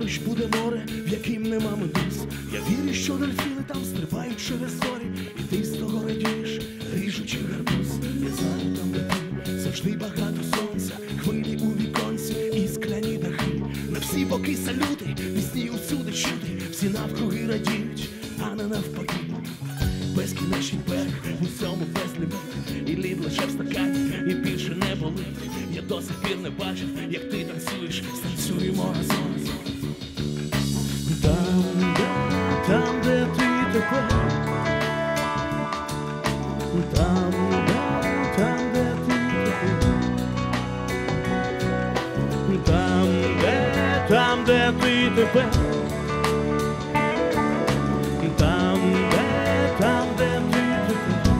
поруч буде море, в яким нема медуз. Я вірю, що дельфіни там стрибають через зорі, і ти з того радієш, ріжучи гарбуз. Я знаю там, де ти завжди багато сонця, хвилі у віконці і скляні дахи. На всі боки салюти, пісні усюди чути, всі навкруги радіють, а не навпаки. Безкінечний берег, в усьому безліміт І лід лише в стакані, і більше не болить Я до сих пір не бачив, як ти танцюєш Станцюємо разом Там, де, ти тепер Там, де, там, де ти тепер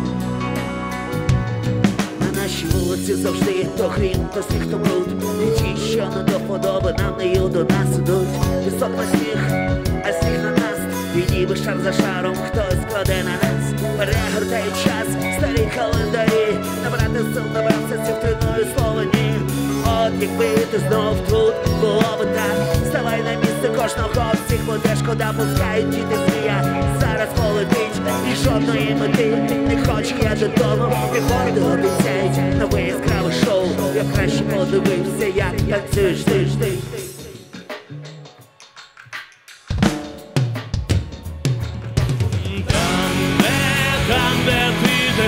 На нашій вулиці завжди є то хрін, то сніг, то бруд. І ті, що не до вподоби, нам не ю до нас ідуть. Пісок на сніг, І ніби шар за шаром хтось кладе на нас. Перегортають час, старі календарі. Набрати сил, набрався цівтриною слова ні От якби ти знов тут, було би так. Ставай на місце кожного, всіх буде шкода, пускають діти змія Зараз полетить і жодної мети. Не хочу я додому, бігборди обіцяють. Нове яскраве шоу, я краще подивився, як танцюєш ти ж ти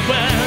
ти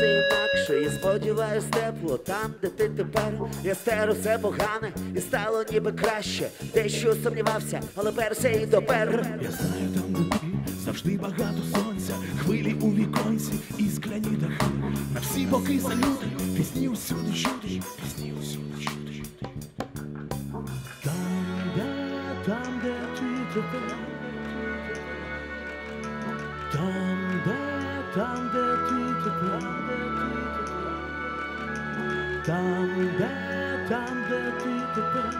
усе інакше. Я сподіваюсь, тепло там, де ти тепер. Я стеру все погане і стало ніби краще. Дещо сумнівався, але перся і допер. Я знаю там, де завжди багато сонця, хвилі у віконці і скляні дахи. На всі боки салюти, пісні усюди чути, пісні усюди чути. Там, де, там, де ти тепер. Там, де, там, де ти тепер. Там, де, там, де ти тепер.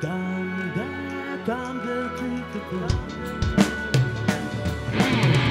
Там, де, там, де ти тепер. Там, де, там, де